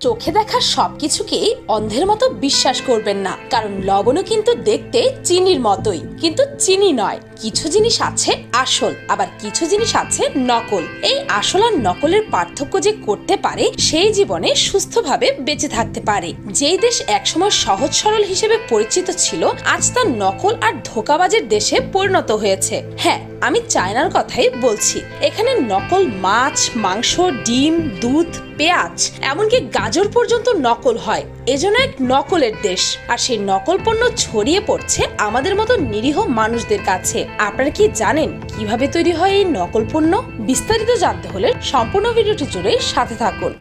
চোখে দেখা সবকিছুকেই অন্ধের মতো বিশ্বাস করবেন না। কারণ লবণও কিন্তু দেখতে চিনির মতোই, কিন্তু চিনি নয়। কিছু জিনিস আছে আসল, আবার কিছু জিনিস আছে নকল। এই আসল আর নকলের পার্থক্য যে করতে পারে, সেই জীবনে সুস্থভাবে বেঁচে থাকতে পারে। যেই দেশ একসময় সহজ সরল হিসেবে পরিচিত ছিল, আজ তা নকল আর ধোকাবাজের দেশে পরিণত হয়েছে। হ্যাঁ আমি চায়নার কথাই বলছি। এখানে নকল মাছ, মাংস, ডিম, দুধ, পেঁয়াজ, এমনকি গাজর পর্যন্ত নকল হয়। এজন্য এক নকলের দেশ। আর সেই নকল পণ্য ছড়িয়ে পড়ছে আমাদের মতো নিরীহ মানুষদের কাছে। আপনারা কি জানেন কীভাবে তৈরি হয় এই নকল পণ্য? বিস্তারিত জানতে হলে সম্পূর্ণ ভিডিওটি জুড়ে সাথে থাকুন।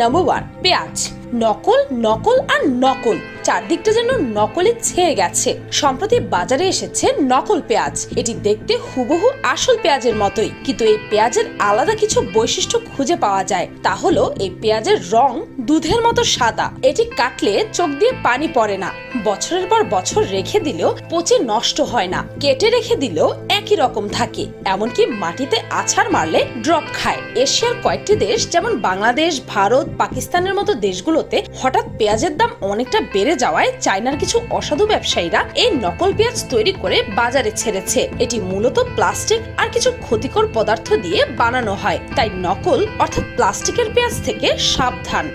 নাম্বার ওয়ান পেঁয়াজ। নকল নকল আর নকল। চারদিকটা যেন নকলে ছেয়ে গেছে। সম্প্রতি বাজারে এসেছে নকল পেঁয়াজ। এটি দেখতে হুবহু আসল পেঁয়াজের মতোই, কিন্তু এই পেঁয়াজের আলাদা কিছু বৈশিষ্ট্য খুঁজে পাওয়া যায়। তা হলো, এই পেঁয়াজের রং দুধের মতো সাদা। এটি কাটলে চোখ দিয়ে পানি পড়ে না। বছরের পর বছর রেখে দিলেও পচে নষ্ট হয় না। কেটে রেখে দিলেও একই রকম থাকে। এমনকি মাটিতে আছাড় মারলে ড্রপ খায়। এশিয়ার কয়েকটি দেশ, যেমন বাংলাদেশ, ভারত, পাকিস্তানের মতো দেশগুলোতে হঠাৎ পেঁয়াজের দাম অনেকটা বেড়ে যাওয়ায় চায়নার কিছু অসাধু ব্যবসায়ীরা এই নকল পেঁয়াজ তৈরি করে বাজারে ছেড়েছে। এটি মূলত প্লাস্টিক আর কিছু ক্ষতিকর পদার্থ দিয়ে বানানো হয়। তাই নকল, অর্থাৎ প্লাস্টিকের পেঁয়াজ থেকে সাবধান।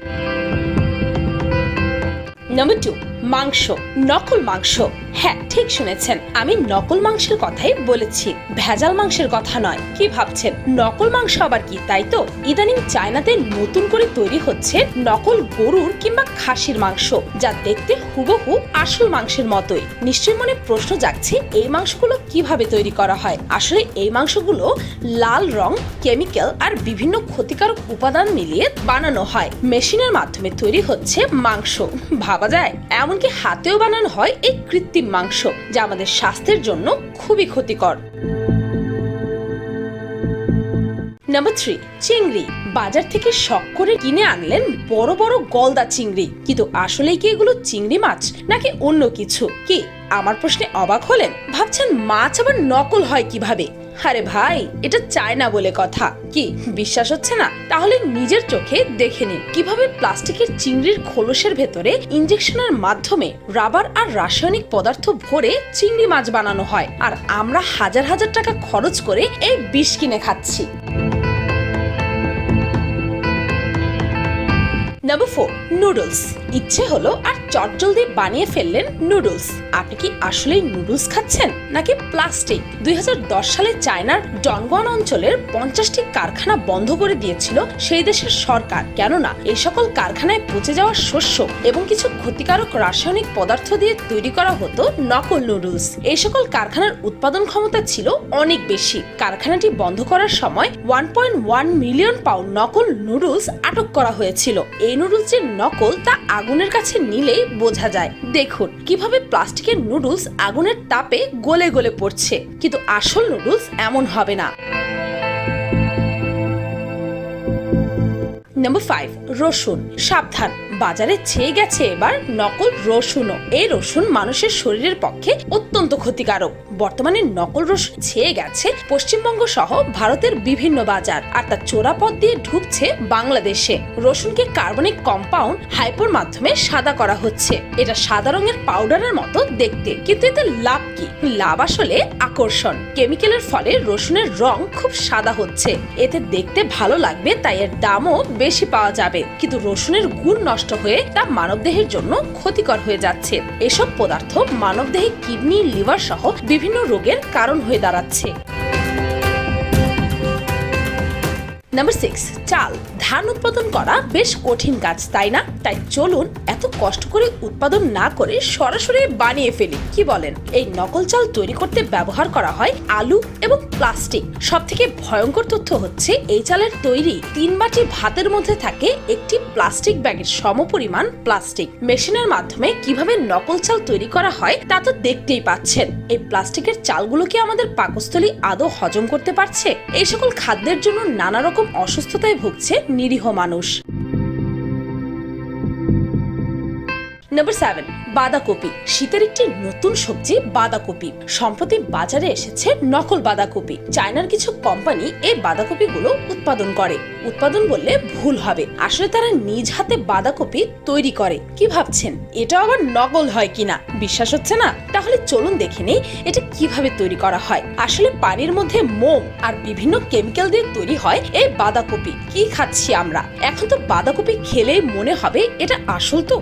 নাম্বার টু মাংস, নকল মাংস। হ্যাঁ ঠিক শুনেছেন। আমি নকল মাংসের কথাই বলেছি। ভেজাল মাংসের কথা নয়। কি ভাবছেন? নকল মাংস আবার কি, তাই তো? ইদানিং চায়নাতে নতুন করে তৈরি হচ্ছে নকল গরুর কিংবা খাসির মাংস, যা দেখতে হুবহু আসল মাংসের মতোই। নিশ্চয়ই মনে প্রশ্ন জাগছে, এই মাংসগুলো কীভাবে তৈরি করা হয়? আসলে এই মাংসগুলো লাল রং, কেমিক্যাল আর বিভিন্ন ক্ষতিকারক উপাদান মিলিয়ে বানানো হয়। মেশিনের মাধ্যমে তৈরি হচ্ছে মাংস। ভাবা যায় এমনকি হাতেও বানানো হয় এই কৃত্রিম মাংস, যা আমাদের স্বাস্থ্যের জন্য খুবই ক্ষতিকর। নাম্বার থ্রি চিংড়ি। বাজার থেকে শখ করে কিনে আনলেন বড় বড় গলদা চিংড়ি। কিন্তু আসলেই কি এগুলো চিংড়ি মাছ, নাকি অন্য কিছু? কি, আমার প্রশ্নে অবাক হলেন? ভাবছেন মাছ আবার নকল হয় কীভাবে? আরে ভাই, এটা চায় না বলে কথা। কি, বিশ্বাস হচ্ছে না? তাহলে নিজের চোখে দেখে নিন, কীভাবে প্লাস্টিকের চিংড়ির খোলসের ভেতরে ইঞ্জেকশনের মাধ্যমে রাবার আর রাসায়নিক পদার্থ ভরে চিংড়ি মাছ বানানো হয়। আর আমরা হাজার হাজার টাকা খরচ করে এই বিষ কিনে খাচ্ছি। নাম্বার ফোর নুডলস ইচ্ছে হলো আর চটজলদি বানিয়ে ফেললেন নুডলস। আপনি কি আসলেই নুডলস খাচ্ছেন? নাকি প্লাস্টিক? দুই হাজার দশ সালে চায়নার ডনগন অঞ্চলের পঞ্চাশটি কারখানা বন্ধ করে দিয়েছিল সেই দেশের সরকার। কেননা, এই সকল কারখানায় পচে যাওয়া শস্য এবং কিছু ক্ষতিকারক রাসায়নিক পদার্থ দিয়ে তৈরি করা হতো নকল নুডলস। এই সকল কারখানার উৎপাদন ক্ষমতা ছিল অনেক বেশি। কারখানাটি বন্ধ করার সময় one point one million pound নকল নুডলস আটক করা হয়েছিল। এই নুডলস যে নকল তা আগুনের কাছে নিলেই বোঝা যায়। দেখুন, কীভাবে প্লাস্টিকের নুডলস আগুনের তাপে গলে গলে পড়ছে। কিন্তু আসল নুডলস এমন হবে না। নাম্বার ফাইভ রসুন। সাবধান। বাজারে ছেয়ে গেছে এবার নকল রসুনও। এই রসুন মানুষের শরীরের পক্ষে অত্যন্ত ক্ষতিকারক। বর্তমানে নকল রসুন ছেয়ে গেছে পশ্চিমবঙ্গ সহ ভারতের বিভিন্ন বাজার। আর তার চোরা পথ দিয়ে ঢুকছে বাংলাদেশে। রসুনকে কার্বনিক কম্পাউন্ড হাইপোর মাধ্যমে সাদা করা হচ্ছে। এটা সাদা রঙের পাউডারের মতো দেখতে। কিন্তু এতে লাভ কি? লাভ আসলে আকর্ষণ। কেমিক্যালের ফলে রসুনের রং খুব সাদা হচ্ছে। এতে দেখতে ভালো লাগবে, তাই এর দামও বেশি পাওয়া যাবে। কিন্তু রসুনের গুণ নষ্ট হয়ে তা মানবদেহের জন্য ক্ষতিকর হয়ে যাচ্ছে। এসব পদার্থ মানবদেহে কিডনি, লিভার সহ বিভিন্ন রোগের কারণ হয়ে দাঁড়াচ্ছে। নাম্বার সিক্স চাল। ধান উৎপাদন করা বেশ কঠিন কাজ, তাই না? তাই চলুন এত কষ্ট করে উৎপাদন না করে সরাসরি বানিয়ে ফেলি। কি বলেন? এই নকল চাল তৈরি করতে ব্যবহার করা হয় আলু এবং প্লাস্টিক। সব থেকে ভয়ঙ্কর তথ্য হচ্ছে, এই চালের তৈরি তিন বাটি ভাতের মধ্যে থাকে একটি প্লাস্টিক ব্যাগের সমপরিমাণ প্লাস্টিক। মেশিনের মাধ্যমে কীভাবে নকল চাল তৈরি করা হয় তা তো দেখতেই পাচ্ছেন। এই প্লাস্টিকের চালগুলো কি আমাদের পাকস্থলী আদৌ হজম করতে পারছে? এই সকল খাদ্যের জন্য নানা রকম অসুস্থতায় ভুগছে নিরীহ মানুষ। নাম্বার সেভেন বাঁধাকপি। শীতের একটি নতুন সবজি, বাঁধাকপি। সম্প্রতি বাজারে এসেছে নকল বাঁধাকপি। চায়নার কিছু কোম্পানি এই বাঁধাকপিগুলো উৎপাদন করে। উৎপাদন বললে ভুল হবে। আসলে তারা নিজ হাতে বাঁধাকপি তৈরি করে। কি ভাবছেন? এটা আবার নকল হয় কিনা? বিশ্বাস হচ্ছে না? তাহলে চলুন দেখে নেই এটা কীভাবে তৈরি করা হয়। আসলে পানির মধ্যে মোম আর বিভিন্ন কেমিক্যাল দিয়ে তৈরি হয় এই বাঁধাকপি। কি খাচ্ছি আমরা? এখন তো বাঁধাকপি খেলেই মনে হবে এটা আসল তো।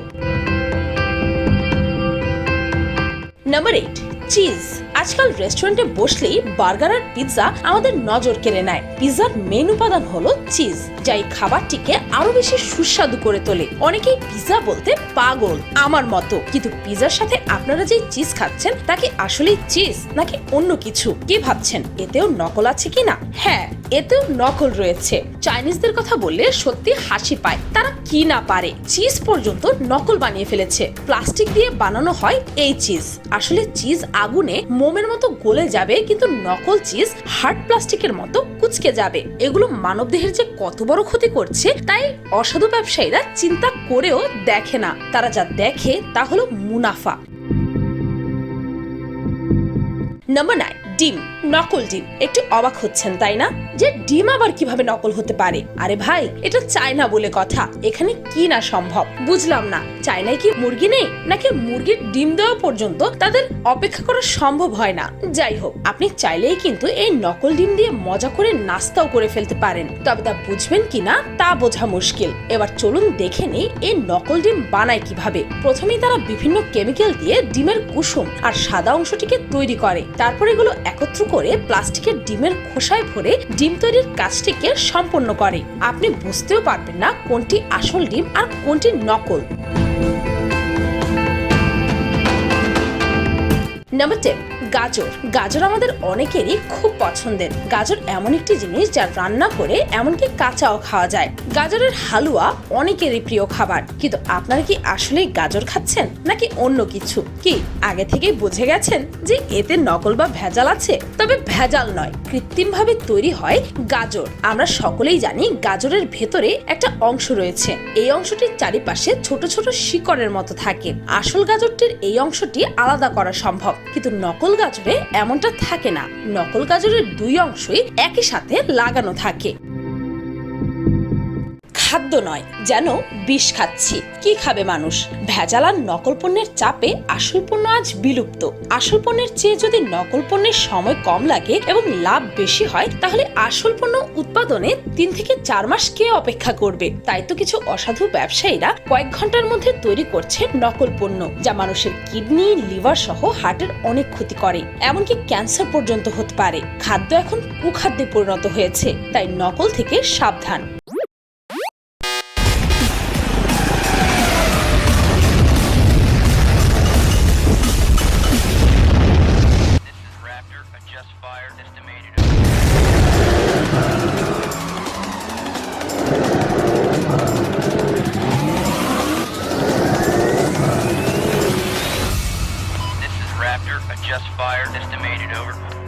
নাম্বার এইট চিজ আজকাল রেস্টুরেন্টে বসলেই বার্গার আর পিৎজা আমাদের নজর কেড়ে নেয়। পিৎজার মেন উপাদান হলো চিজ যা এই খাবারটিকে আরও বেশি সুস্বাদু করে তোলে। অনেকেই পিৎজা বলতে পাগল, আমার মতো। কিন্তু পিৎজার সাথে আপনারা যে চিজ খাচ্ছেন, তা কি আসলেই চিজ নাকি অন্য কিছু? কি ভাবছেন, এতেও নকল আছে কিনা? হ্যাঁ এতেও নকল রয়েছে। চাইনিজদের কথা বললে সত্যি হাসি পায়। তারা কি না পারে? চিজ পর্যন্ত নকল বানিয়ে ফেলেছে। প্লাস্টিক দিয়ে বানানো হয় এই চিজ। আসলে চিজ আগুনে মোমের মতো গলে যাবে, কিন্তু নকল চিজ হার্ড প্লাস্টিকের মতো কুচকে যাবে। এগুলো মানবদেহের যে কত বড় ক্ষতি করছে, তাই অসাধু ব্যবসায়ীরা চিন্তা করেও দেখে না। তারা যা দেখে, তা হলো মুনাফা। নাম্বার নাইন, ডিম। নকল ডিম। একটু অবাক হচ্ছেন, তাই না? যে ডিম আবার কীভাবে নকল হতে পারে? আরে ভাই, এটা চায়না বলে কথা। এখানে কি না সম্ভব? বুঝলাম না। চায়নায় কি মুরগি নেই? নাকি মুরগির ডিম দেওয়া পর্যন্ত তাদের অপেক্ষা করা সম্ভব হয় না? যাই হোক, আপনি চাইলেই কিন্তু এই নকল ডিম দিয়ে মজা করে নাস্তাও করে ফেলতে পারেন। তবে তা বুঝবেন কিনা তা বোঝা মুশকিল। এবার চলুন দেখে নিই এই নকল ডিম বানায় কীভাবে। প্রথমেই তারা বিভিন্ন কেমিক্যাল দিয়ে ডিমের কুসুম আর সাদা অংশটিকে তৈরি করে। তারপর এগুলো একত্র করে প্লাস্টিকের ডিমের খোসায় ভরে ডিম তৈরির কাজটিকে সম্পন্ন করে। আপনি বুঝতেও পারবেন না কোনটি আসল ডিম আর কোনটি নকল। নাম্বার টেন গাজর। গাজর আমাদের অনেকেরই খুব পছন্দের। গাজর এমন একটি জিনিস যা রান্না করে এমনকি কাঁচাও খাওয়া যায়। গাজরের হালুয়া অনেকেরই প্রিয় খাবার। কিন্তু আপনারা কি আসলেই গাজর খাচ্ছেন নাকি অন্য কিছু? কি, আগে থেকেই বুঝে গেছেন যে এতে নকল বা ভেজাল আছে? তবে ভেজাল নয়, কৃত্রিমভাবে তৈরি হয় গাজর। আমরা সকলেই জানি গাজরের ভেতরে একটা অংশ রয়েছে। এই অংশটির চারিপাশে ছোট ছোট শিকড়ের মতো থাকে। আসল গাজরটির এই অংশটি আলাদা করা সম্ভব। কিন্তু নকল গাজরে এমনটা থাকে না। নকল গাজরের দুই অংশই একই সাথে লাগানো থাকে। খাদ্য নয়, যেন বিষ খাচ্ছি। কি খাবে মানুষ? ভেজাল আর নকল পণ্যের চাপে আসল পণ্য আজ বিলুপ্ত। আসল পণ্যের চেয়ে যদি নকল পণ্যের সময় কম লাগে এবং লাভ বেশি হয়, তাহলে আসল পণ্য উৎপাদনে তিন থেকে চার মাস কে অপেক্ষা করবে? তাই তো কিছু অসাধু ব্যবসায়ীরা কয়েক ঘণ্টার মধ্যে তৈরি করছে নকল পণ্য, যা মানুষের কিডনি, লিভার সহ হার্টের অনেক ক্ষতি করে। এমনকি ক্যান্সার পর্যন্ত হতে পারে। খাদ্য এখন কুখাদ্যে পরিণত হয়েছে, তাই নকল থেকে সাবধান। just fired. Estimated over.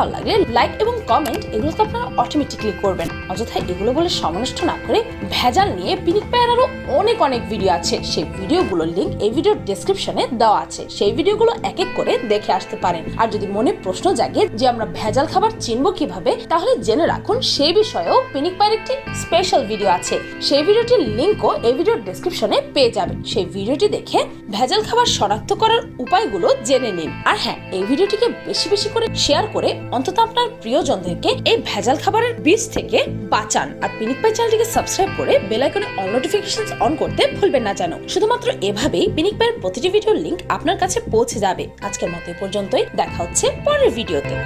ভালো লাগলে লাইক এবং কমেন্ট এগুলো তো আপনারা অটোমেটিকলি করবেন। অযথা এগুলো বলে সমনষ্ট না করে ভেজাল নিয়ে পিনিক পায়ের আরও অনেক অনেক ভিডিও আছে। সেই ভিডিওগুলোর লিংক এই ভিডিওর ডেসক্রিপশনে দেওয়া আছে। সেই ভিডিওগুলো এক এক করে দেখে আসতে পারেন। আর যদি মনে প্রশ্ন জাগে যে আমরা ভেজাল খাবার চিনবো কীভাবে, তাহলে জেনে রাখুন সেই বিষয়েও পিনিক পায়ের একটি স্পেশাল ভিডিও আছে। সেই ভিডিওটির লিংকও এই ভিডিওর ডেসক্রিপশনে পেয়ে যাবেন। সেই ভিডিওটি দেখে ভেজাল খাবার শনাক্ত করার উপায়গুলো জেনে নিন। আর হ্যাঁ এই ভিডিওটিকে বেশি বেশি করে শেয়ার করে অন্তত আপনার প্রিয়জনদেরকে এই ভেজাল খাবারের বীজ থেকে বাঁচান। আর পিনিক পাই চ্যানেলটিকে সাবস্ক্রাইব করে বেল আইকনে অল নোটিফিকেশন অন করতে ভুলবেন না যেন শুধুমাত্র এভাবেই পিনিক পাইয়ের প্রতিটি ভিডিওর লিংক আপনার কাছে পৌঁছে যাবে। আজকের মতো এ পর্যন্তই। দেখা হচ্ছে পরের ভিডিওতে